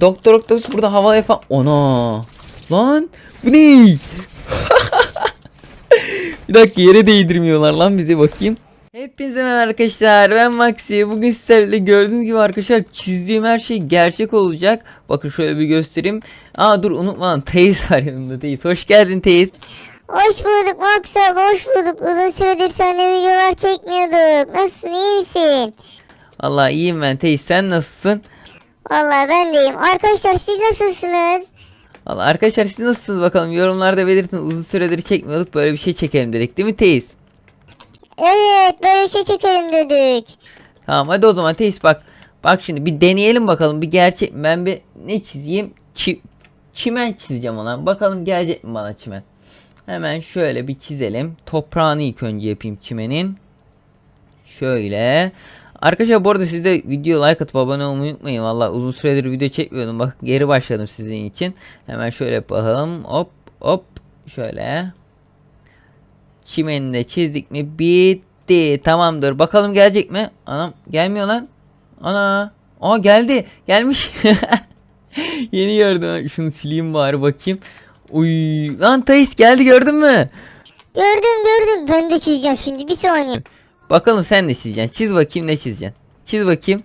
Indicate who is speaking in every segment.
Speaker 1: Doktor Octopus burada havaya falan. Ona. Lan bu ne? bir dakika yere değdirmiyorlar lan bizi bakayım. Hepinize merhaba arkadaşlar ben Maxi. Bugün sizlerle gördüğünüz gibi arkadaşlar çizdiğim her şey gerçek olacak. Bakın şöyle bir göstereyim. Aa dur unutma lan Teyiz var yanımda Teyiz. Hoş geldin Teyiz.
Speaker 2: Hoş bulduk Max abi hoş bulduk. Uzun süredir seninle videolar çekmiyorduk. Nasılsın iyi misin?
Speaker 1: Allah iyiyim ben Teyiz sen nasılsın?
Speaker 2: Vallahi ben deyim. Arkadaşlar siz nasılsınız?
Speaker 1: Valla arkadaşlar siz nasılsınız bakalım yorumlarda belirtin uzun süredir çekmiyorduk böyle bir şey çekelim dedik değil mi Teyiz?
Speaker 2: Evet böyle bir şey çekelim dedik.
Speaker 1: Tamam hadi o zaman Teyiz bak. Bak şimdi bir deneyelim bakalım bir gerçek ben bir ne çizeyim? Çi çimen çizeceğim ona. Bakalım gelecek mi bana çimen? Hemen şöyle bir çizelim. Toprağını ilk önce yapayım çimenin. Şöyle. Arkadaşlar bu arada siz de video like atıp abone olmayı unutmayın. Valla uzun süredir video çekmiyordum. Bak geri başladım sizin için. Hemen şöyle yapalım. Hop hop. Şöyle. Çimeni de çizdik mi? Bitti. Tamamdır. Bakalım gelecek mi? Anam gelmiyor lan. Ana. Aa geldi. Gelmiş. Yeni gördüm. Şunu sileyim bari bakayım. Uy. Lan Tayis geldi gördün mü?
Speaker 2: Gördüm gördüm. Ben de çizeceğim şimdi bir saniye.
Speaker 1: Bakalım sen ne çizeceksin. Çiz bakayım ne çizeceksin. Çiz bakayım.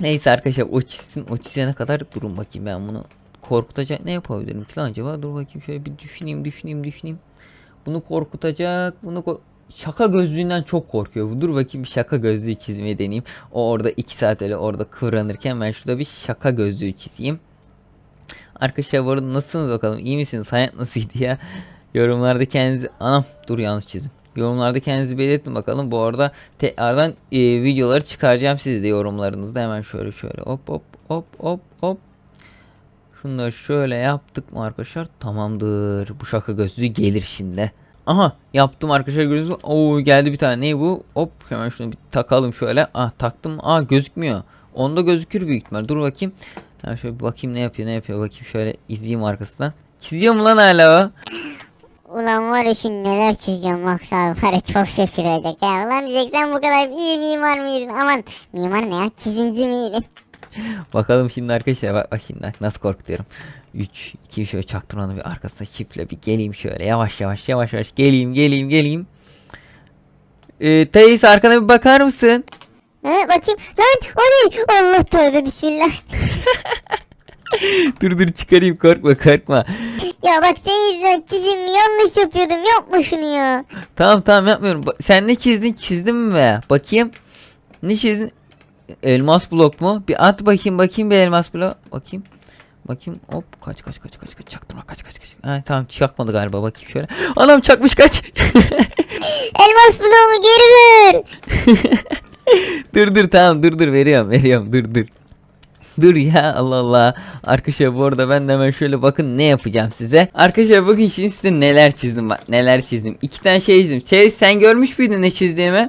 Speaker 1: Neyse arkadaşlar o çizsin. O çizene kadar durun bakayım ben bunu korkutacak ne yapabilirim ki lan acaba? Dur bakayım şöyle bir düşüneyim düşüneyim düşüneyim. Bunu korkutacak. Bunu ko- şaka gözlüğünden çok korkuyor. Dur bakayım bir şaka gözlüğü çizmeye deneyeyim. O orada 2 saat öyle orada kıvranırken ben şurada bir şaka gözlüğü çizeyim. Arkadaşlar bu arada nasılsınız bakalım? İyi misiniz? Hayat nasıldı ya? Yorumlarda kendinizi... Anam dur yanlış çizdim. Yorumlarda kendinizi belirtin bakalım. Bu arada tekrardan e, videoları çıkaracağım siz de yorumlarınızda. Hemen şöyle şöyle hop hop hop hop hop. Şunları şöyle yaptık mı arkadaşlar? Tamamdır. Bu şaka gözlüğü gelir şimdi. Aha yaptım arkadaşlar gördünüz mü? Oo geldi bir tane. Ne bu? Hop hemen şunu bir takalım şöyle. Ah taktım. Ah gözükmüyor. Onda gözükür büyük ihtimal. Dur bakayım. Ha şöyle bakayım ne yapıyor ne yapıyor bakayım şöyle izleyeyim arkasından. Çiziyor mu lan hala o?
Speaker 2: Ulan var ya şimdi neler çizeceğim Max abi. Var ya çok şaşıracak ya. Ulan diyecek sen bu kadar iyi mimar mıydın? Aman mimar ne ya? Çizimci miydin?
Speaker 1: Bakalım şimdi arkadaşlar bak, bak şimdi nasıl korkutuyorum. 3 2 şöyle çaktırmanı bir arkasına çiftle bir geleyim şöyle yavaş yavaş yavaş yavaş geleyim geleyim geleyim. Ee, Thais arkana bir bakar mısın?
Speaker 2: He bakayım. Lan o ne? Allah tövbe bismillah.
Speaker 1: dur dur çıkarayım korkma korkma.
Speaker 2: Ya bak senin yüzünden çizimimi yanlış yapıyordum. Yapma şunu ya.
Speaker 1: Tamam tamam yapmıyorum. Ba- Sen ne çizdin çizdin mi be? Bakayım. Ne çizdin? Elmas blok mu? Bir at bakayım bakayım bir elmas blok. Bakayım. Bakayım hop kaç kaç kaç kaç kaç çaktırma kaç kaç kaç. Ha, tamam çakmadı galiba bakayım şöyle. Anam çakmış kaç.
Speaker 2: Elmas bloğumu geri ver.
Speaker 1: dur dur tamam dur dur veriyorum veriyorum dur dur. Dur ya Allah Allah. Arkadaşlar bu arada ben de hemen şöyle bakın ne yapacağım size. Arkadaşlar bakın şimdi size neler çizdim bak neler çizdim. İki tane şey çizdim. Çeyiz sen görmüş müydün ne çizdiğimi?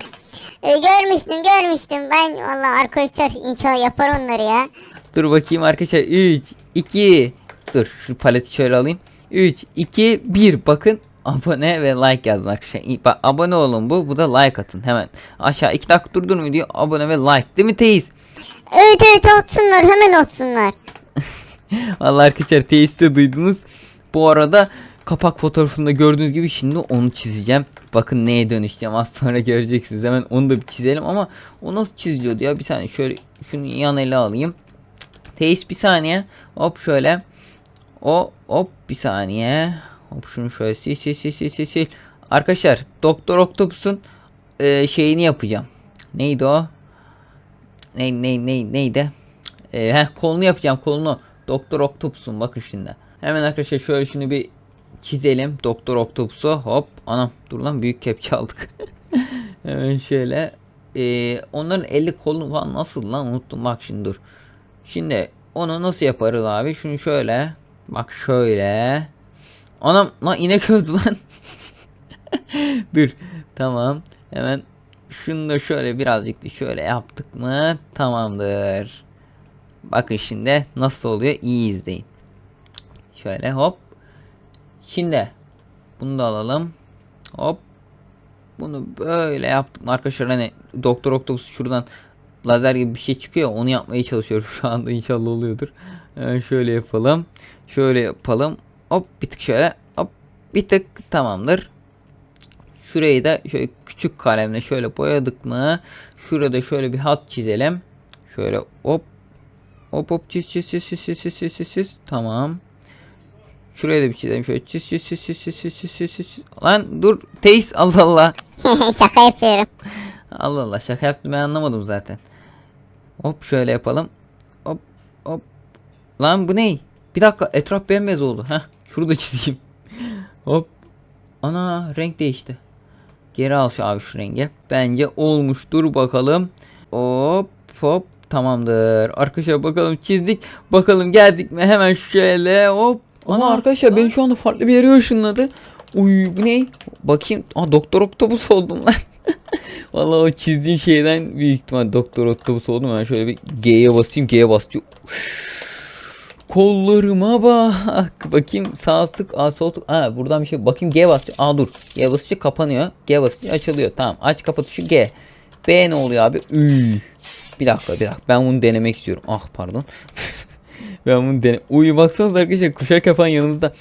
Speaker 2: E, görmüştüm görmüştüm. Ben valla arkadaşlar inşallah yapar onları ya.
Speaker 1: Dur bakayım arkadaşlar 3 2 Dur şu paleti şöyle alayım. 3 2 1 bakın abone ve like yazın arkadaşlar. Bak abone olun bu. Bu da like atın hemen. Aşağı 2 dakika durdurun video abone ve like. Değil mi Teyiz?
Speaker 2: Evet evet atsınlar hemen atsınlar.
Speaker 1: Vallahi arkadaşlar tesiste duydunuz. Bu arada kapak fotoğrafında gördüğünüz gibi şimdi onu çizeceğim. Bakın neye dönüşeceğim az sonra göreceksiniz. Hemen onu da bir çizelim ama o nasıl çiziliyordu ya? Bir saniye şöyle şunu yan ele alayım. Teis bir saniye. Hop şöyle. O hop bir saniye. Hop şunu şöyle sil sil sil sil sil sil. Arkadaşlar Doktor Octopus'un e, şeyini yapacağım. Neydi o? Ne ne ne neydi? E, heh, kolunu yapacağım kolunu. Doktor Octopus'un bakın şimdi. Hemen arkadaşlar şöyle şunu bir çizelim. Doktor Octopus'u hop. Anam dur lan büyük kepçe aldık. Hemen şöyle. E, onların eli kolu falan nasıl lan unuttum bak şimdi dur. Şimdi onu nasıl yaparız abi? Şunu şöyle. Bak şöyle. Anam lan inek öldü lan. dur. Tamam. Hemen şunu da şöyle birazcık da şöyle yaptık mı tamamdır. Bakın şimdi nasıl oluyor iyi izleyin. Şöyle hop. Şimdi bunu da alalım. Hop. Bunu böyle yaptık arkadaşlar hani Doktor Octopus şuradan lazer gibi bir şey çıkıyor. Onu yapmaya çalışıyorum şu anda inşallah oluyordur. Hemen şöyle yapalım. Şöyle yapalım. Hop bir tık şöyle. Hop bir tık tamamdır. Şurayı da şöyle küçük kalemle şöyle boyadık mı? Şurada şöyle bir hat çizelim. Şöyle hop. Hop hop çiz çiz çiz çiz çiz çiz çiz çiz çiz. Tamam. Şuraya da bir çizelim. Şöyle çiz çiz çiz çiz çiz çiz çiz çiz çiz. Lan dur. Teis Allah Allah.
Speaker 2: Şaka yapıyorum.
Speaker 1: Allah Allah şaka yaptım ben anlamadım zaten. Hop şöyle yapalım. Hop hop. Lan bu ne? Bir dakika etraf bembeyaz oldu. Heh şurada çizeyim. hop. Ana renk değişti. Geri al şu abi şu rengi. Bence olmuştur bakalım. Hop hop tamamdır. Arkadaşlar bakalım çizdik. Bakalım geldik mi hemen şöyle hop. Ama arkadaşlar beni şu anda farklı bir yere ışınladı. Uy bu ne? Bakayım. Aa doktor oktopus oldum lan. Vallahi o çizdiğim şeyden büyük ihtimal doktor oktopus oldum. Ben şöyle bir G'ye basayım. G'ye basıyor. Kollarıma bak. Bakayım sağ tık, A sol tık. Aa buradan bir şey. Bakayım G basıyor. Aa dur. G basınca kapanıyor. G basınca açılıyor. Tamam. Aç kapat tuşu G. B ne oluyor abi? Üy. Bir dakika bir dakika. Ben bunu denemek istiyorum. Ah pardon. ben bunu dene. Uy baksanız arkadaşlar kuşak yapan yanımızda.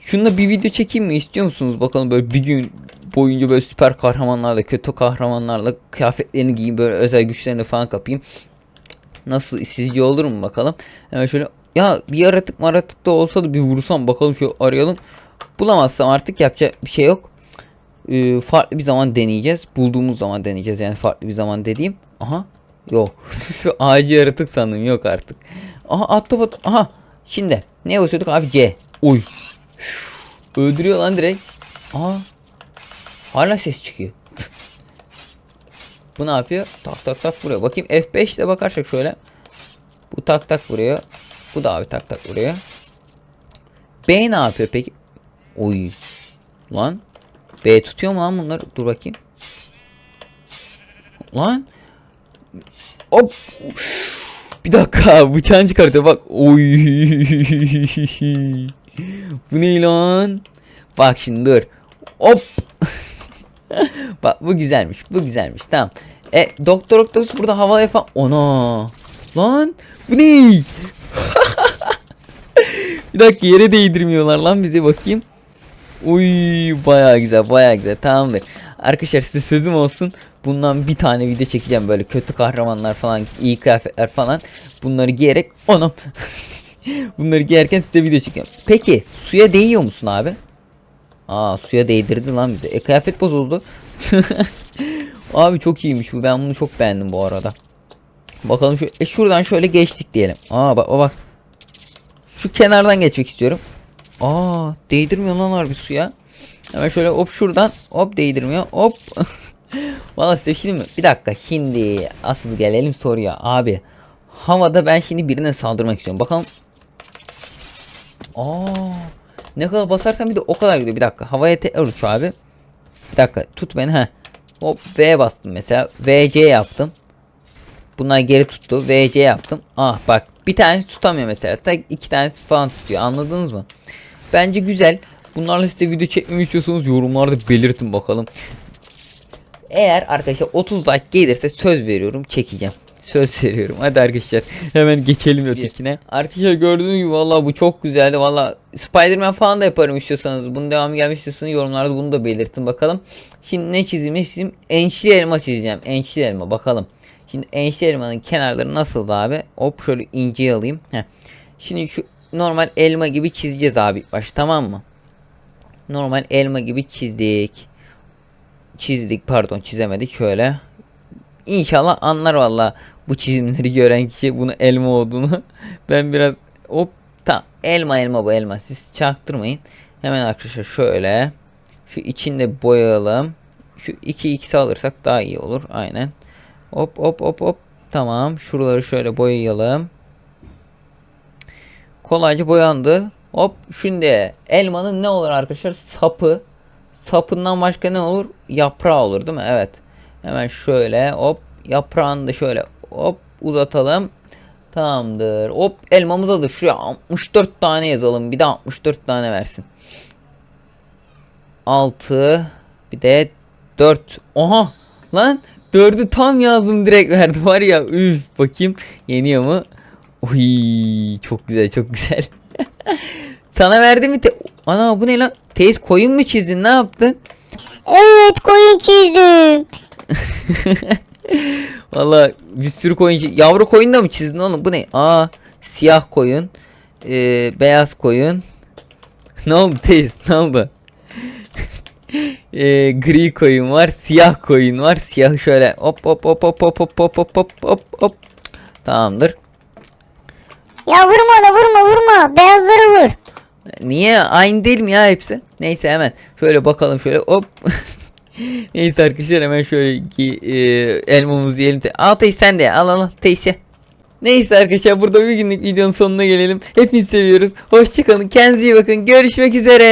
Speaker 1: Şununla bir video çekeyim mi istiyor musunuz? Bakalım böyle bir gün boyunca böyle süper kahramanlarla, kötü kahramanlarla kıyafetlerini giyeyim böyle özel güçlerini falan kapayım. Nasıl sizce olur mu bakalım. Hemen şöyle ya bir yaratık maratık da olsa da bir vursam bakalım şu arayalım. Bulamazsam artık yapacak bir şey yok. Ee, farklı bir zaman deneyeceğiz. Bulduğumuz zaman deneyeceğiz yani farklı bir zaman dediğim. Aha yok. şu ağacı yaratık sandım yok artık. Aha ahtapot. Aha şimdi ne basıyorduk abi C. Uy. Öldürüyor lan direkt. Aha. Hala ses çıkıyor. Bu ne yapıyor? Tak tak tak vuruyor. Bakayım F5 ile bakarsak şöyle. Bu tak tak vuruyor. Bu da abi tak tak vuruyor. B ne yapıyor peki? Oy. Lan. B tutuyor mu lan bunları? Dur bakayım. Lan. Hop. Bir dakika bıçağını çıkartıyor bak. Oy. Bu ne lan? Bak şimdi dur. Hop. Bak bu güzelmiş. Bu güzelmiş. Tamam. E Doktor Octopus burada havaya falan. Ona. Lan bu ne? bir dakika yere değdirmiyorlar lan bizi bakayım. Uy baya güzel baya güzel tamamdır. Arkadaşlar size sözüm olsun. Bundan bir tane video çekeceğim böyle kötü kahramanlar falan iyi kıyafetler falan. Bunları giyerek onum. Bunları giyerken size video çekeceğim. Peki suya değiyor musun abi? Aa suya değdirdi lan bize. E kıyafet bozuldu. abi çok iyiymiş bu. Ben bunu çok beğendim bu arada. Bakalım şu e şuradan şöyle geçtik diyelim. Aa bak bak. Şu kenardan geçmek istiyorum. Aa değdirmiyor lan harbi suya. Hemen şöyle hop şuradan hop değdirmiyor hop. Valla size şimdi mi? Bir dakika şimdi asıl gelelim soruya abi. Havada ben şimdi birine saldırmak istiyorum. Bakalım. Aa ne kadar basarsan bir de o kadar gidiyor. Bir dakika havaya tekrar uç abi. Bir dakika tut beni ha. Hop V bastım mesela. VC yaptım. Bunlar geri tuttu. VC yaptım. Ah bak bir tanesi tutamıyor mesela. Tek iki tanesi falan tutuyor. Anladınız mı? Bence güzel. Bunlarla size video çekmemi istiyorsanız yorumlarda belirtin bakalım. Eğer arkadaşlar 30 like gelirse söz veriyorum çekeceğim. Söz veriyorum. Hadi arkadaşlar hemen geçelim ötekine. Arkadaşlar gördüğünüz gibi valla bu çok güzeldi. Valla Spider-Man falan da yaparım istiyorsanız. Bunun devamı gelmek istiyorsanız yorumlarda bunu da belirtin bakalım. Şimdi ne çizeyim ne çizeyim? Ençli elma çizeceğim. Ençli elma bakalım. Şimdi ençli elmanın kenarları nasıldı abi? Hop şöyle ince alayım. Heh. Şimdi şu normal elma gibi çizeceğiz abi. Baş tamam mı? Normal elma gibi çizdik. Çizdik pardon çizemedik şöyle. İnşallah anlar valla bu çizimleri gören kişi bunu elma olduğunu. ben biraz hop tam elma elma bu elma siz çaktırmayın. Hemen arkadaşlar şöyle şu içinde boyayalım. Şu 2 x'i alırsak daha iyi olur aynen. Hop hop hop hop tamam şuraları şöyle boyayalım. Kolayca boyandı. Hop şimdi elmanın ne olur arkadaşlar sapı sapından başka ne olur? Yaprağı olur değil mi? Evet. Hemen şöyle hop yaprağını da şöyle hop uzatalım. Tamamdır. Hop elmamıza da şuraya 64 tane yazalım. Bir de 64 tane versin. 6 bir de 4. Oha lan Dördü tam yazdım direkt verdi var ya üf bakayım yeniyor mu? Oy çok güzel çok güzel. Sana verdi mi? Te- Ana bu ne lan? Teyze koyun mu çizdin ne yaptın?
Speaker 2: Evet koyun çizdim.
Speaker 1: Valla bir sürü koyun Yavru koyun da mı çizdin oğlum bu ne? Aa siyah koyun. Ee, beyaz koyun. ne oldu teyze ne oldu? Ee, gri koyun var, siyah koyun var. Siyah şöyle hop hop hop hop hop hop hop hop hop hop hop. Tamamdır.
Speaker 2: Ya vurma da vurma vurma. Beyazları vur.
Speaker 1: Niye aynı değil mi ya hepsi? Neyse hemen şöyle bakalım şöyle hop. Neyse arkadaşlar hemen şöyle ki e, elmamızı yiyelim. Al teyze sen de al al al teyze. Neyse arkadaşlar burada bir günlük videonun sonuna gelelim. Hepinizi seviyoruz. Hoşçakalın. Kendinize iyi bakın. Görüşmek üzere.